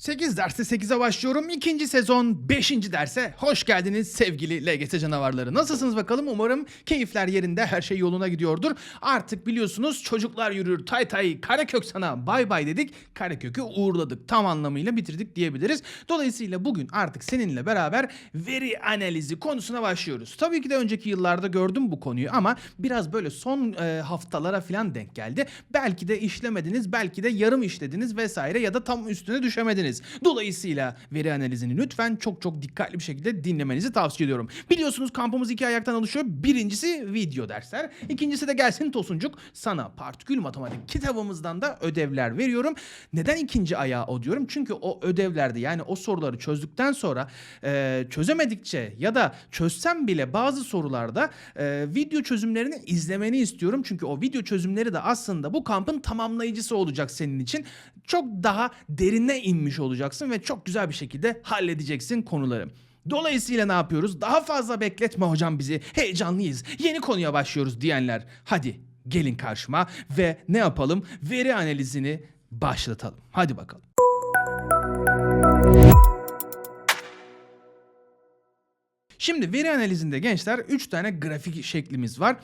8 derse 8'e başlıyorum. İkinci sezon 5. derse hoş geldiniz sevgili LGS canavarları. Nasılsınız bakalım? Umarım keyifler yerinde, her şey yoluna gidiyordur. Artık biliyorsunuz çocuklar yürür, tay tay, karekök sana bay bay dedik. Karekök'ü uğurladık. Tam anlamıyla bitirdik diyebiliriz. Dolayısıyla bugün artık seninle beraber veri analizi konusuna başlıyoruz. Tabii ki de önceki yıllarda gördüm bu konuyu ama biraz böyle son e, haftalara falan denk geldi. Belki de işlemediniz, belki de yarım işlediniz vesaire ya da tam üstüne düşemediniz. Dolayısıyla veri analizini lütfen çok çok dikkatli bir şekilde dinlemenizi tavsiye ediyorum. Biliyorsunuz kampımız iki ayaktan oluşuyor. Birincisi video dersler. İkincisi de gelsin Tosuncuk sana partikül matematik kitabımızdan da ödevler veriyorum. Neden ikinci ayağı o diyorum? Çünkü o ödevlerde yani o soruları çözdükten sonra e, çözemedikçe ya da çözsem bile bazı sorularda e, video çözümlerini izlemeni istiyorum. Çünkü o video çözümleri de aslında bu kampın tamamlayıcısı olacak senin için. Çok daha derine inmiş olacaksın ve çok güzel bir şekilde halledeceksin konuları. Dolayısıyla ne yapıyoruz? Daha fazla bekletme hocam bizi. Heyecanlıyız. Yeni konuya başlıyoruz diyenler. Hadi gelin karşıma ve ne yapalım? Veri analizini başlatalım. Hadi bakalım. Şimdi veri analizinde gençler 3 tane grafik şeklimiz var.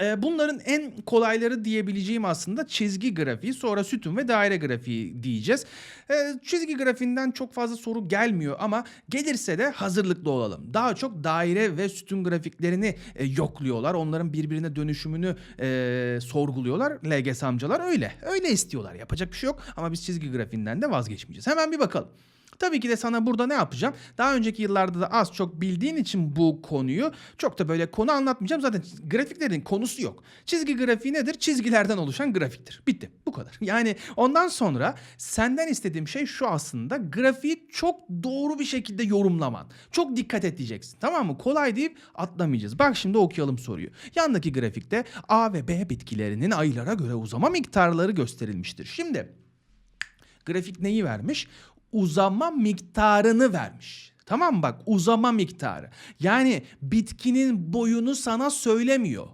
Ee, Bunların en kolayları diyebileceğim aslında çizgi grafiği, sonra sütun ve daire grafiği diyeceğiz. Ee, Çizgi grafiğinden çok fazla soru gelmiyor ama gelirse de hazırlıklı olalım. Daha çok daire ve sütun grafiklerini e, yokluyorlar. Onların birbirine dönüşümünü e, sorguluyorlar. LGS amcalar öyle. Öyle istiyorlar. Yapacak bir şey yok ama biz çizgi grafiğinden de vazgeçmeyeceğiz. Hemen bir bakalım. Tabii ki de sana burada ne yapacağım? Daha önceki yıllarda da az çok bildiğin için bu konuyu çok da böyle konu anlatmayacağım. Zaten grafiklerin konusu yok. Çizgi grafiği nedir? Çizgilerden oluşan grafiktir. Bitti. Bu kadar. Yani ondan sonra senden istediğim şey şu aslında. Grafiği çok doğru bir şekilde yorumlaman. Çok dikkat edeceksin. Tamam mı? Kolay deyip atlamayacağız. Bak şimdi okuyalım soruyu. Yandaki grafikte A ve B bitkilerinin aylara göre uzama miktarları gösterilmiştir. Şimdi grafik neyi vermiş? Uzama miktarını vermiş. Tamam mı bak uzama miktarı. Yani bitkinin boyunu sana söylemiyor.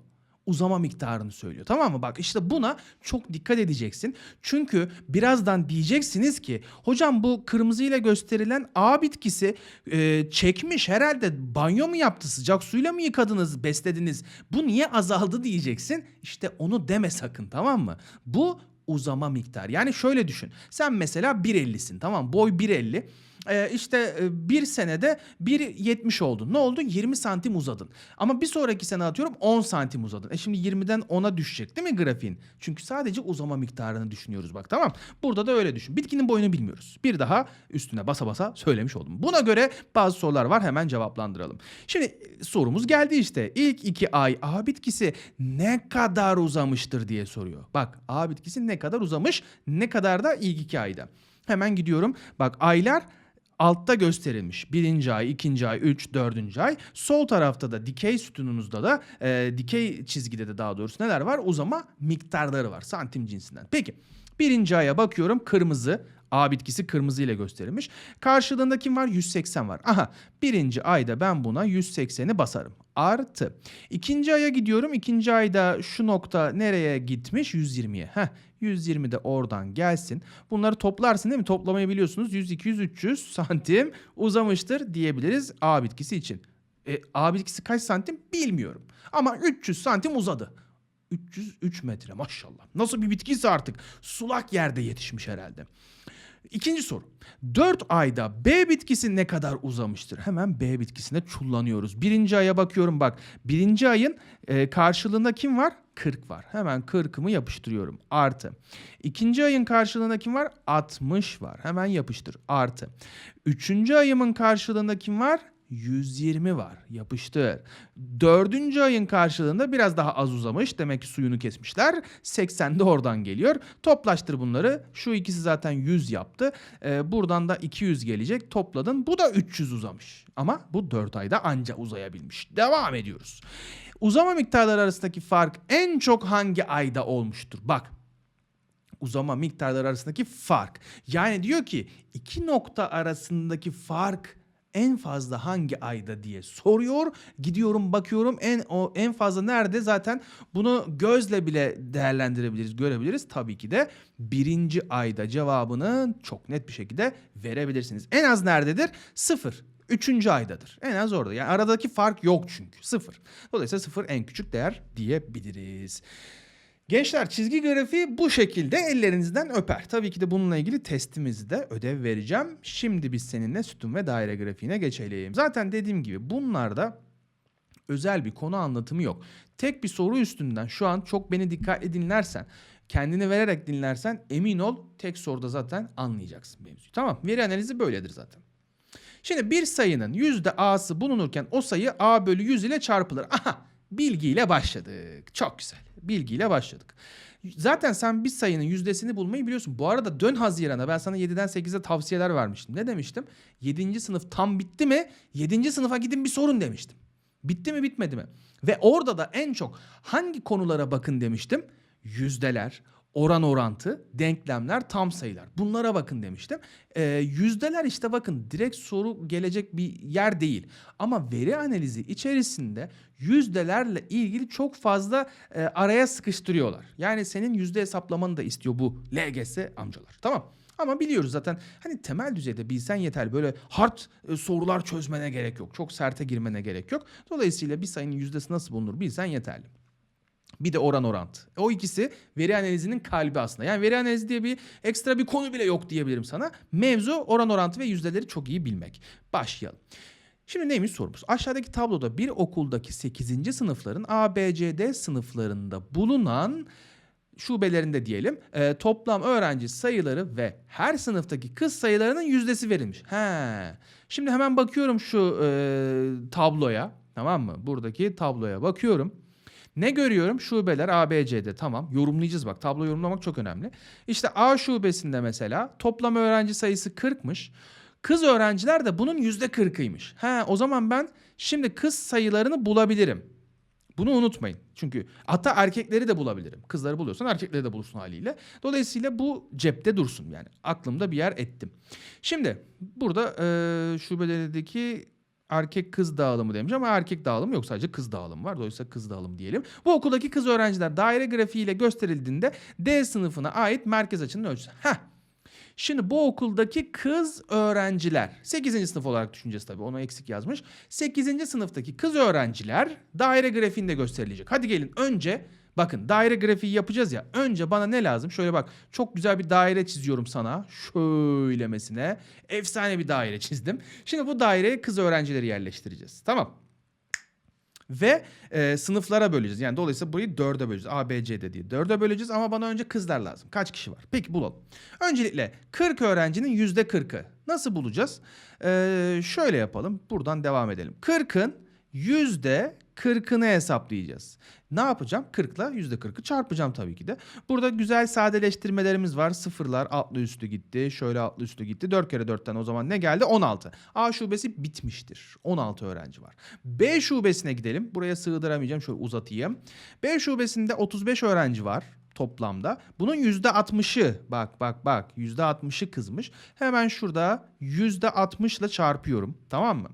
Uzama miktarını söylüyor. Tamam mı? Bak işte buna çok dikkat edeceksin. Çünkü birazdan diyeceksiniz ki hocam bu kırmızı ile gösterilen A bitkisi e, çekmiş herhalde banyo mu yaptı sıcak suyla mı yıkadınız beslediniz bu niye azaldı diyeceksin. İşte onu deme sakın tamam mı? Bu uzama miktarı. Yani şöyle düşün. Sen mesela 1.50'sin tamam? Boy 1.50. Ee, işte e, bir senede 1.70 oldun. Ne oldu? 20 santim uzadın. Ama bir sonraki sene atıyorum 10 santim uzadın. E şimdi 20'den 10'a düşecek değil mi grafiğin? Çünkü sadece uzama miktarını düşünüyoruz bak tamam. Burada da öyle düşün. Bitkinin boyunu bilmiyoruz. Bir daha üstüne basa basa söylemiş oldum. Buna göre bazı sorular var hemen cevaplandıralım. Şimdi e, sorumuz geldi işte. İlk iki ay A bitkisi ne kadar uzamıştır diye soruyor. Bak A bitkisi ne kadar uzamış ne kadar da ilk iki ayda. Hemen gidiyorum. Bak aylar altta gösterilmiş. Birinci ay, ikinci ay, üç, dördüncü ay. Sol tarafta da dikey sütunumuzda da e, dikey çizgide de daha doğrusu neler var? Uzama miktarları var santim cinsinden. Peki birinci aya bakıyorum kırmızı. A bitkisi kırmızı ile gösterilmiş. Karşılığında kim var? 180 var. Aha birinci ayda ben buna 180'i basarım. Artı. İkinci aya gidiyorum. İkinci ayda şu nokta nereye gitmiş? 120'ye. Heh 120 de oradan gelsin. Bunları toplarsın değil mi? Toplamayı biliyorsunuz. 100, 200, 300 santim uzamıştır diyebiliriz A bitkisi için. E, A bitkisi kaç santim bilmiyorum. Ama 300 santim uzadı. 303 metre maşallah. Nasıl bir bitkiyse artık sulak yerde yetişmiş herhalde. İkinci soru. 4 ayda B bitkisi ne kadar uzamıştır? Hemen B bitkisine çullanıyoruz. Birinci aya bakıyorum bak. Birinci ayın e, karşılığında kim var? 40 var. Hemen 40'ımı yapıştırıyorum. Artı. İkinci ayın karşılığında kim var? 60 var. Hemen yapıştır. Artı. Üçüncü ayımın karşılığında kim var? 120 var. Yapıştır. Dördüncü ayın karşılığında biraz daha az uzamış. Demek ki suyunu kesmişler. 80 de oradan geliyor. Toplaştır bunları. Şu ikisi zaten 100 yaptı. Ee, buradan da 200 gelecek. Topladın. Bu da 300 uzamış. Ama bu 4 ayda anca uzayabilmiş. Devam ediyoruz. Uzama miktarları arasındaki fark en çok hangi ayda olmuştur? Bak uzama miktarları arasındaki fark. Yani diyor ki iki nokta arasındaki fark en fazla hangi ayda diye soruyor. Gidiyorum bakıyorum en o en fazla nerede zaten bunu gözle bile değerlendirebiliriz, görebiliriz. Tabii ki de birinci ayda cevabını çok net bir şekilde verebilirsiniz. En az nerededir? Sıfır. Üçüncü aydadır. En az orada. Yani aradaki fark yok çünkü. Sıfır. Dolayısıyla sıfır en küçük değer diyebiliriz. Gençler çizgi grafiği bu şekilde ellerinizden öper. Tabii ki de bununla ilgili testimizi de ödev vereceğim. Şimdi biz seninle sütun ve daire grafiğine geçelim. Zaten dediğim gibi bunlarda özel bir konu anlatımı yok. Tek bir soru üstünden şu an çok beni dikkatli dinlersen, kendini vererek dinlersen emin ol tek soruda zaten anlayacaksın mevzuyu. Tamam veri analizi böyledir zaten. Şimdi bir sayının yüzde a'sı bulunurken o sayı a bölü 100 ile çarpılır. Aha bilgiyle başladık. Çok güzel. Bilgiyle başladık. Zaten sen bir sayının yüzdesini bulmayı biliyorsun. Bu arada dön Haziran'a ben sana 7'den 8'e tavsiyeler vermiştim. Ne demiştim? 7. sınıf tam bitti mi? 7. sınıfa gidin bir sorun demiştim. Bitti mi bitmedi mi? Ve orada da en çok hangi konulara bakın demiştim? Yüzdeler, oran orantı, denklemler, tam sayılar. Bunlara bakın demiştim. Ee, yüzdeler işte bakın direkt soru gelecek bir yer değil. Ama veri analizi içerisinde yüzdelerle ilgili çok fazla e, araya sıkıştırıyorlar. Yani senin yüzde hesaplamanı da istiyor bu LGS amcalar. Tamam. Ama biliyoruz zaten hani temel düzeyde bilsen yeter. Böyle hard e, sorular çözmene gerek yok. Çok serte girmene gerek yok. Dolayısıyla bir sayının yüzdesi nasıl bulunur bilsen yeterli. Bir de oran orantı. O ikisi veri analizinin kalbi aslında. Yani veri analizi diye bir ekstra bir konu bile yok diyebilirim sana. Mevzu oran orantı ve yüzdeleri çok iyi bilmek. Başlayalım. Şimdi neymiş sorumuz? Aşağıdaki tabloda bir okuldaki 8. sınıfların A, B, C, D sınıflarında bulunan şubelerinde diyelim e, toplam öğrenci sayıları ve her sınıftaki kız sayılarının yüzdesi verilmiş. He. Şimdi hemen bakıyorum şu e, tabloya tamam mı? Buradaki tabloya bakıyorum. Ne görüyorum? Şubeler A, B, C'de tamam. Yorumlayacağız bak. Tablo yorumlamak çok önemli. İşte A şubesinde mesela toplam öğrenci sayısı 40'mış. Kız öğrenciler de bunun %40'ıymış. He o zaman ben şimdi kız sayılarını bulabilirim. Bunu unutmayın. Çünkü hatta erkekleri de bulabilirim. Kızları buluyorsan erkekleri de bulursun haliyle. Dolayısıyla bu cepte dursun yani. Aklımda bir yer ettim. Şimdi burada e, şubelerdeki erkek kız dağılımı demiş ama erkek dağılımı yok sadece kız dağılımı var. Dolayısıyla kız dağılımı diyelim. Bu okuldaki kız öğrenciler daire grafiğiyle gösterildiğinde D sınıfına ait merkez açının ölçüsü. Heh. Şimdi bu okuldaki kız öğrenciler 8. sınıf olarak düşüneceğiz tabii onu eksik yazmış. 8. sınıftaki kız öğrenciler daire grafiğinde gösterilecek. Hadi gelin önce bakın daire grafiği yapacağız ya. Önce bana ne lazım? Şöyle bak çok güzel bir daire çiziyorum sana. Şöylemesine. Efsane bir daire çizdim. Şimdi bu daireye kız öğrencileri yerleştireceğiz. Tamam. Ve e, sınıflara böleceğiz. Yani dolayısıyla burayı dörde böleceğiz. A, B, C de diye. Dörde böleceğiz ama bana önce kızlar lazım. Kaç kişi var? Peki bulalım. Öncelikle 40 öğrencinin yüzde 40'ı. Nasıl bulacağız? Ee, şöyle yapalım. Buradan devam edelim. 40'ın yüzde 40'ını hesaplayacağız. Ne yapacağım? 40 ile yüzde 40'ı çarpacağım tabii ki de. Burada güzel sadeleştirmelerimiz var. Sıfırlar altlı üstü gitti. Şöyle altlı üstü gitti. 4 kere 4'ten o zaman ne geldi? 16. A şubesi bitmiştir. 16 öğrenci var. B şubesine gidelim. Buraya sığdıramayacağım. Şöyle uzatayım. B şubesinde 35 öğrenci var toplamda. Bunun %60'ı bak bak bak %60'ı kızmış. Hemen şurada %60 ile çarpıyorum. Tamam mı?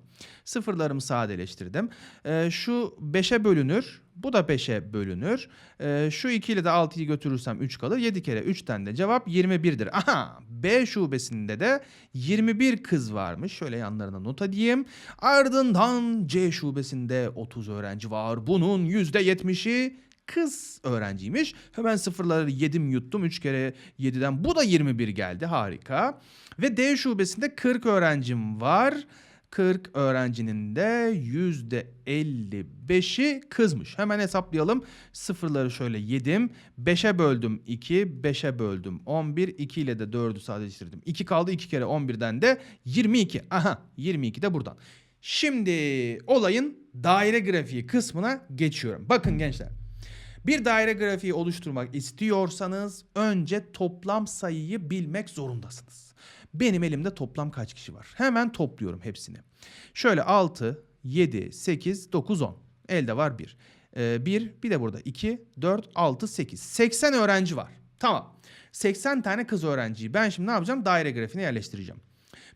Sıfırlarımı sadeleştirdim. Ee, şu 5'e bölünür. Bu da 5'e bölünür. Ee, şu 2 ile de 6'yı götürürsem 3 kalır. 7 kere 3'ten de cevap 21'dir. Aha B şubesinde de 21 kız varmış. Şöyle yanlarına nota diyeyim. Ardından C şubesinde 30 öğrenci var. Bunun %70'i kız öğrenciymiş. Hemen sıfırları yedim yuttum. 3 kere 7'den bu da 21 geldi. Harika. Ve D şubesinde 40 öğrencim var. 40 öğrencinin de %55'i kızmış. Hemen hesaplayalım. Sıfırları şöyle yedim. 5'e böldüm 2, 5'e böldüm 11. 2 ile de 4'ü sadeleştirdim. 2 kaldı 2 kere 11'den de 22. Aha 22 de buradan. Şimdi olayın daire grafiği kısmına geçiyorum. Bakın gençler. Bir daire grafiği oluşturmak istiyorsanız önce toplam sayıyı bilmek zorundasınız. Benim elimde toplam kaç kişi var? Hemen topluyorum hepsini. Şöyle 6, 7, 8, 9, 10. Elde var 1. Ee, 1, bir de burada 2, 4, 6, 8. 80 öğrenci var. Tamam. 80 tane kız öğrenciyi ben şimdi ne yapacağım? Daire grafiğine yerleştireceğim.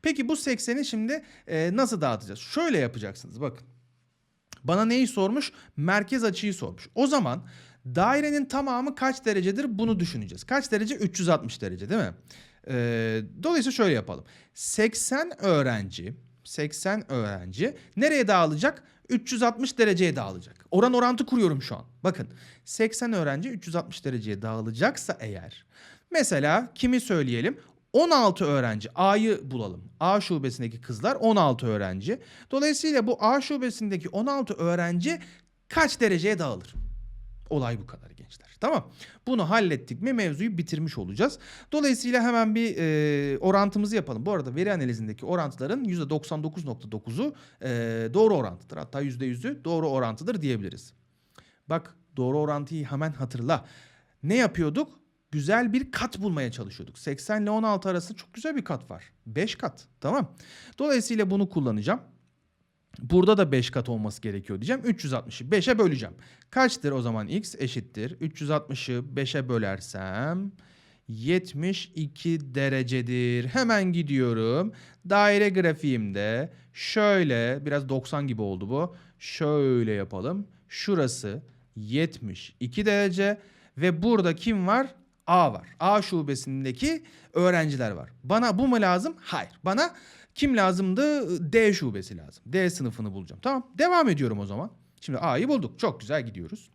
Peki bu 80'i şimdi e, nasıl dağıtacağız? Şöyle yapacaksınız bakın. Bana neyi sormuş? Merkez açıyı sormuş. O zaman dairenin tamamı kaç derecedir bunu düşüneceğiz. Kaç derece? 360 derece değil mi? Ee, dolayısıyla şöyle yapalım. 80 öğrenci, 80 öğrenci nereye dağılacak? 360 dereceye dağılacak. Oran orantı kuruyorum şu an. Bakın 80 öğrenci 360 dereceye dağılacaksa eğer mesela kimi söyleyelim? 16 öğrenci A'yı bulalım. A şubesindeki kızlar 16 öğrenci. Dolayısıyla bu A şubesindeki 16 öğrenci kaç dereceye dağılır? Olay bu kadar gençler. Tamam. Bunu hallettik mi mevzuyu bitirmiş olacağız. Dolayısıyla hemen bir e, orantımızı yapalım. Bu arada veri analizindeki orantıların %99.9'u e, doğru orantıdır. Hatta %100'ü doğru orantıdır diyebiliriz. Bak doğru orantıyı hemen hatırla. Ne yapıyorduk? Güzel bir kat bulmaya çalışıyorduk. 80 ile 16 arası çok güzel bir kat var. 5 kat. Tamam. Dolayısıyla bunu kullanacağım. Burada da 5 kat olması gerekiyor diyeceğim. 360'ı 5'e böleceğim. Kaçtır o zaman x eşittir. 360'ı 5'e bölersem 72 derecedir. Hemen gidiyorum. Daire grafiğimde şöyle biraz 90 gibi oldu bu. Şöyle yapalım. Şurası 72 derece ve burada kim var? A var. A şubesindeki öğrenciler var. Bana bu mu lazım? Hayır. Bana kim lazımdı? D şubesi lazım. D sınıfını bulacağım. Tamam. Devam ediyorum o zaman. Şimdi A'yı bulduk. Çok güzel gidiyoruz.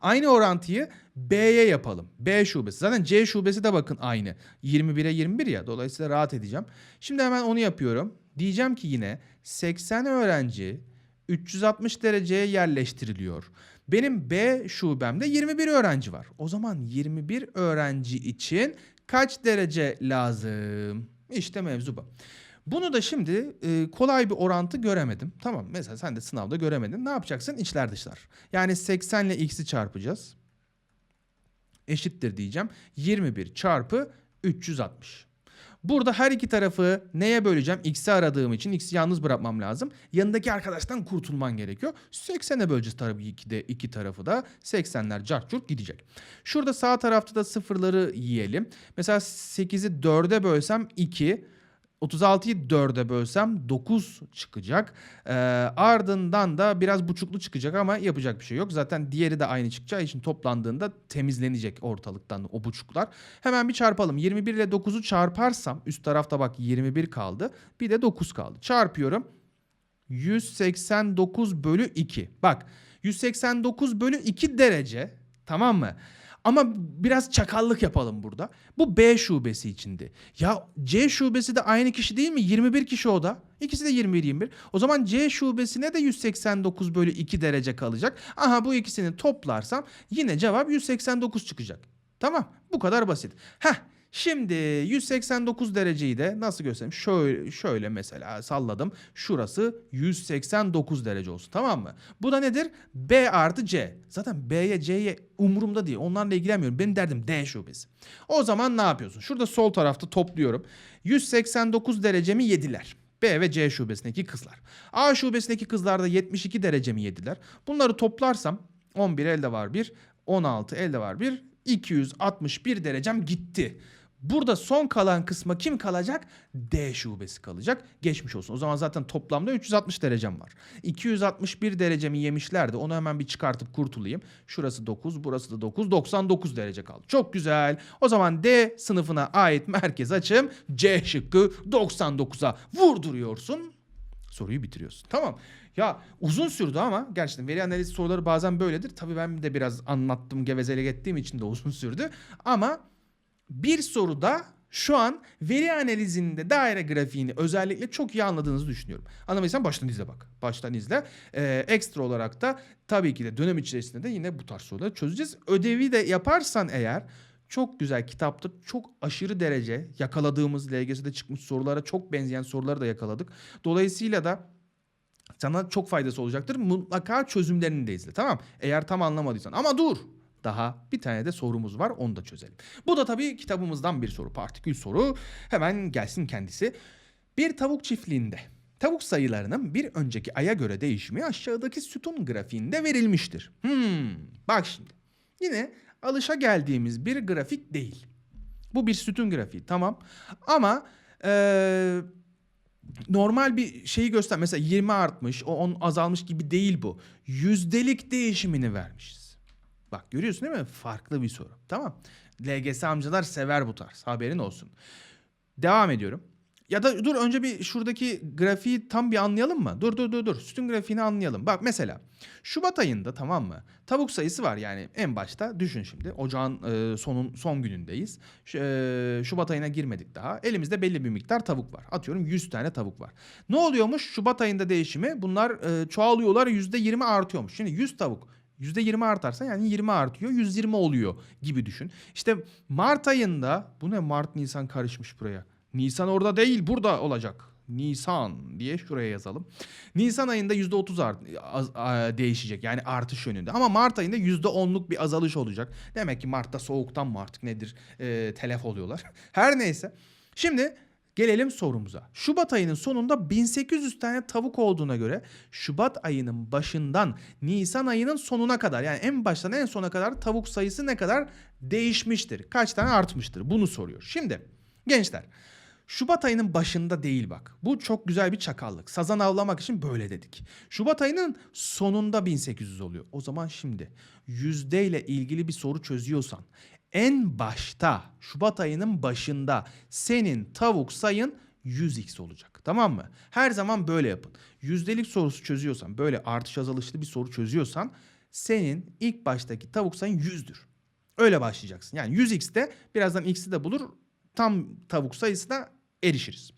Aynı orantıyı B'ye yapalım. B şubesi. Zaten C şubesi de bakın aynı. 21'e 21 ya. Dolayısıyla rahat edeceğim. Şimdi hemen onu yapıyorum. Diyeceğim ki yine 80 öğrenci 360 dereceye yerleştiriliyor. Benim B şubemde 21 öğrenci var. O zaman 21 öğrenci için kaç derece lazım? İşte mevzu bu. Bunu da şimdi e, kolay bir orantı göremedim. Tamam mesela sen de sınavda göremedin. Ne yapacaksın? İçler dışlar. Yani 80 ile x'i çarpacağız. Eşittir diyeceğim. 21 çarpı 360. Burada her iki tarafı neye böleceğim? X'i aradığım için x'i yalnız bırakmam lazım. Yanındaki arkadaştan kurtulman gerekiyor. 80'e böleceğiz tabii ki de iki tarafı da. 80'ler cart curt gidecek. Şurada sağ tarafta da sıfırları yiyelim. Mesela 8'i 4'e bölsem 2. 36'yı 4'e bölsem 9 çıkacak. Ee, ardından da biraz buçuklu çıkacak ama yapacak bir şey yok. Zaten diğeri de aynı çıkacağı için toplandığında temizlenecek ortalıktan o buçuklar. Hemen bir çarpalım. 21 ile 9'u çarparsam üst tarafta bak 21 kaldı. Bir de 9 kaldı. Çarpıyorum. 189 bölü 2. Bak 189 bölü 2 derece tamam mı? Ama biraz çakallık yapalım burada. Bu B şubesi içindi. Ya C şubesi de aynı kişi değil mi? 21 kişi o da. İkisi de 21-21. O zaman C şubesine de 189 bölü 2 derece kalacak. Aha bu ikisini toplarsam yine cevap 189 çıkacak. Tamam bu kadar basit. Heh Şimdi 189 dereceyi de nasıl göstereyim? Şöyle, şöyle mesela salladım. Şurası 189 derece olsun tamam mı? Bu da nedir? B artı C. Zaten B'ye C'ye umurumda değil. Onlarla ilgilenmiyorum. Benim derdim D şubesi. O zaman ne yapıyorsun? Şurada sol tarafta topluyorum. 189 derecemi yediler. B ve C şubesindeki kızlar. A şubesindeki kızlar da 72 derecemi yediler. Bunları toplarsam 11 elde var 1, 16 elde var 1, 261 derecem gitti. Burada son kalan kısma kim kalacak? D şubesi kalacak. Geçmiş olsun. O zaman zaten toplamda 360 derecem var. 261 derecemi yemişlerdi. Onu hemen bir çıkartıp kurtulayım. Şurası 9, burası da 9. 99 derece kaldı. Çok güzel. O zaman D sınıfına ait merkez açım C şıkkı 99'a vurduruyorsun. Soruyu bitiriyorsun. Tamam. Ya uzun sürdü ama gerçekten veri analizi soruları bazen böyledir. Tabii ben de biraz anlattım gevezelik ettiğim için de uzun sürdü. Ama bir soruda şu an veri analizinde daire grafiğini özellikle çok iyi anladığınızı düşünüyorum. Anlamadıysan baştan izle bak. Baştan izle. Ee, ekstra olarak da tabii ki de dönem içerisinde de yine bu tarz soruları çözeceğiz. Ödevi de yaparsan eğer çok güzel kitapta çok aşırı derece yakaladığımız LGS'de çıkmış sorulara çok benzeyen soruları da yakaladık. Dolayısıyla da sana çok faydası olacaktır. Mutlaka çözümlerini de izle tamam Eğer tam anlamadıysan. Ama dur daha bir tane de sorumuz var onu da çözelim. Bu da tabii kitabımızdan bir soru partikül soru. Hemen gelsin kendisi. Bir tavuk çiftliğinde tavuk sayılarının bir önceki aya göre değişimi aşağıdaki sütun grafiğinde verilmiştir. Hmm, bak şimdi. Yine alışa geldiğimiz bir grafik değil. Bu bir sütun grafiği tamam. Ama Ee, normal bir şeyi göster. Mesela 20 artmış, o 10 azalmış gibi değil bu. Yüzdelik değişimini vermişiz. Bak görüyorsun değil mi? Farklı bir soru. Tamam. LGS amcalar sever bu tarz. Haberin olsun. Devam ediyorum. Ya da dur önce bir şuradaki grafiği tam bir anlayalım mı? Dur dur dur dur. Sütun grafiğini anlayalım. Bak mesela Şubat ayında tamam mı? Tavuk sayısı var yani en başta düşün şimdi. Ocağın e, sonun son günündeyiz. Ş- e, Şubat ayına girmedik daha. Elimizde belli bir miktar tavuk var. Atıyorum 100 tane tavuk var. Ne oluyormuş Şubat ayında değişimi? Bunlar e, çoğalıyorlar %20 artıyormuş. Şimdi 100 tavuk %20 artarsa yani 20 artıyor 120 oluyor gibi düşün. İşte Mart ayında bu ne Mart Nisan karışmış buraya. Nisan orada değil burada olacak. Nisan diye şuraya yazalım. Nisan ayında %30 art, az- a- değişecek yani artış yönünde. Ama Mart ayında %10'luk bir azalış olacak. Demek ki Mart'ta soğuktan mı artık nedir e, telef oluyorlar. Her neyse. Şimdi gelelim sorumuza. Şubat ayının sonunda 1800 tane tavuk olduğuna göre Şubat ayının başından Nisan ayının sonuna kadar yani en baştan en sona kadar tavuk sayısı ne kadar değişmiştir? Kaç tane artmıştır? Bunu soruyor. Şimdi gençler Şubat ayının başında değil bak. Bu çok güzel bir çakallık. Sazan avlamak için böyle dedik. Şubat ayının sonunda 1800 oluyor. O zaman şimdi yüzdeyle ilgili bir soru çözüyorsan en başta Şubat ayının başında senin tavuk sayın 100x olacak. Tamam mı? Her zaman böyle yapın. Yüzdelik sorusu çözüyorsan böyle artış azalışlı bir soru çözüyorsan senin ilk baştaki tavuk sayın 100'dür. Öyle başlayacaksın. Yani 100x'te birazdan x'i de bulur tam tavuk sayısına erişiriz.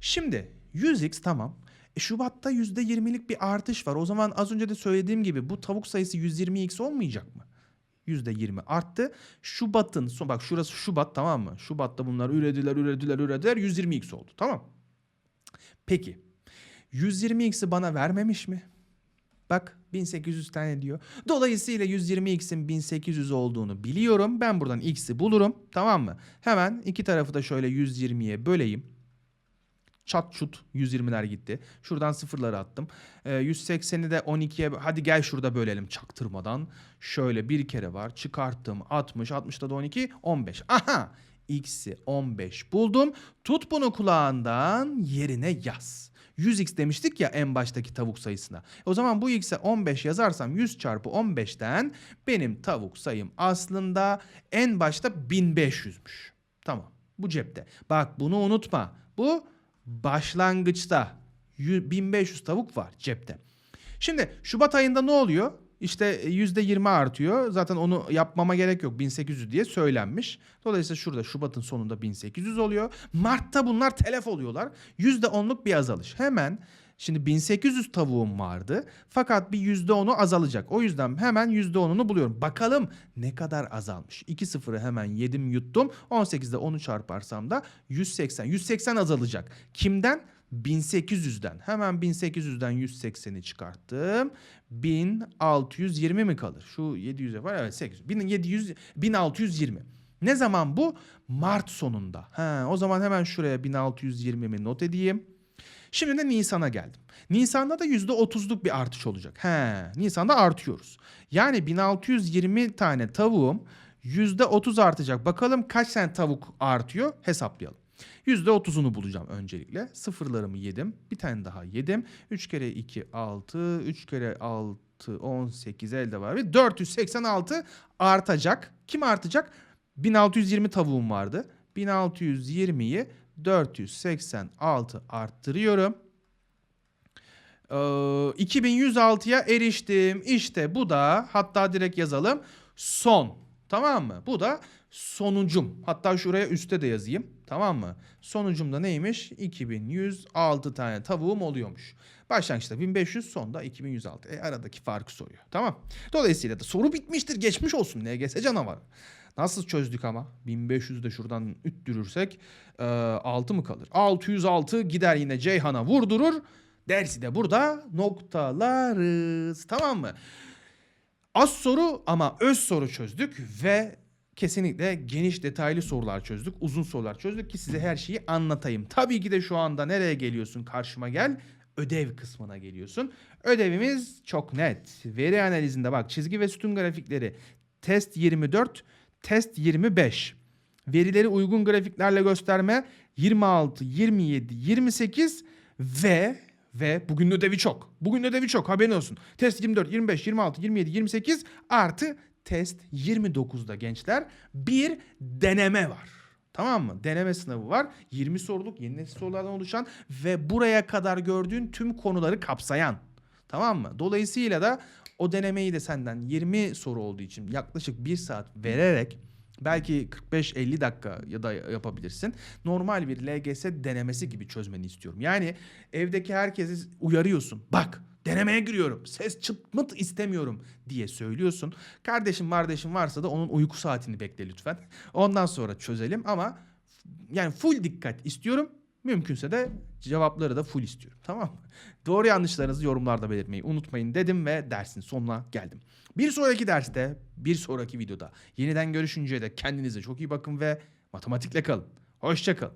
Şimdi 100x tamam. E, Şubat'ta %20'lik bir artış var. O zaman az önce de söylediğim gibi bu tavuk sayısı 120x olmayacak mı? %20 arttı. Şubat'ın son bak şurası Şubat tamam mı? Şubat'ta bunlar ürediler ürediler ürediler 120x oldu tamam. Peki 120x'i bana vermemiş mi? Bak 1800 tane diyor. Dolayısıyla 120x'in 1800 olduğunu biliyorum. Ben buradan x'i bulurum. Tamam mı? Hemen iki tarafı da şöyle 120'ye böleyim. Çat çut 120'ler gitti. Şuradan sıfırları attım. Ee, 180'i de 12'ye hadi gel şurada bölelim çaktırmadan. Şöyle bir kere var. Çıkarttım 60. 60'da da 12 15. Aha x'i 15 buldum. Tut bunu kulağından yerine yaz. 100x demiştik ya en baştaki tavuk sayısına. O zaman bu x'e 15 yazarsam 100 çarpı 15'ten benim tavuk sayım aslında en başta 1500'müş. Tamam bu cepte. Bak bunu unutma. Bu başlangıçta Yü- 1500 tavuk var cepte. Şimdi Şubat ayında ne oluyor? İşte %20 artıyor. Zaten onu yapmama gerek yok. 1800 diye söylenmiş. Dolayısıyla şurada Şubat'ın sonunda 1800 oluyor. Mart'ta bunlar telef oluyorlar. %10'luk bir azalış. Hemen şimdi 1800 tavuğum vardı. Fakat bir %10'u azalacak. O yüzden hemen %10'unu buluyorum. Bakalım ne kadar azalmış. 2 sıfırı hemen yedim yuttum. 18'de 10'u çarparsam da 180. 180 azalacak. Kimden? 1800'den. Hemen 1800'den 180'i çıkarttım. 1620 mi kalır? Şu 700'e var. Evet 800. 1700 1620. Ne zaman bu? Mart sonunda. Ha, o zaman hemen şuraya 1620'mi not edeyim. Şimdi de Nisan'a geldim. Nisan'da da %30'luk bir artış olacak. He, Nisan'da artıyoruz. Yani 1620 tane tavuğum %30 artacak. Bakalım kaç tane tavuk artıyor hesaplayalım. %30'unu bulacağım öncelikle. Sıfırlarımı yedim. Bir tane daha yedim. 3 kere 2 6. 3 kere 6 18 elde var. Ve 486 artacak. Kim artacak? 1620 tavuğum vardı. 1620'yi 486 arttırıyorum. Ee, 2106'ya eriştim. İşte bu da hatta direkt yazalım. Son. Tamam mı? Bu da sonucum. Hatta şuraya üstte de yazayım. Tamam mı? Sonucum da neymiş? 2106 tane tavuğum oluyormuş. Başlangıçta 1500 sonda 2106. E aradaki farkı soruyor. Tamam. Dolayısıyla da soru bitmiştir. Geçmiş olsun LGS canavarı. Nasıl çözdük ama? 1500 de şuradan üttürürsek e, 6 mı kalır? 606 gider yine Ceyhan'a vurdurur. Dersi de burada noktalarız. Tamam mı? Az soru ama öz soru çözdük ve kesinlikle geniş detaylı sorular çözdük. Uzun sorular çözdük ki size her şeyi anlatayım. Tabii ki de şu anda nereye geliyorsun karşıma gel. Ödev kısmına geliyorsun. Ödevimiz çok net. Veri analizinde bak çizgi ve sütun grafikleri test 24, test 25. Verileri uygun grafiklerle gösterme 26, 27, 28 ve ve bugün ödevi çok. Bugün ödevi çok haberin olsun. Test 24, 25, 26, 27, 28 artı test 29'da gençler bir deneme var. Tamam mı? Deneme sınavı var. 20 soruluk yeni nesil sorulardan oluşan ve buraya kadar gördüğün tüm konuları kapsayan. Tamam mı? Dolayısıyla da o denemeyi de senden 20 soru olduğu için yaklaşık 1 saat vererek belki 45-50 dakika ya da yapabilirsin. Normal bir LGS denemesi gibi çözmeni istiyorum. Yani evdeki herkesi uyarıyorsun. Bak denemeye giriyorum. Ses çıtmıt istemiyorum diye söylüyorsun. Kardeşim kardeşim varsa da onun uyku saatini bekle lütfen. Ondan sonra çözelim ama yani full dikkat istiyorum. Mümkünse de cevapları da full istiyorum. Tamam mı? Doğru yanlışlarınızı yorumlarda belirtmeyi unutmayın dedim ve dersin sonuna geldim. Bir sonraki derste, bir sonraki videoda yeniden görüşünceye de kendinize çok iyi bakın ve matematikle kalın. Hoşça kalın.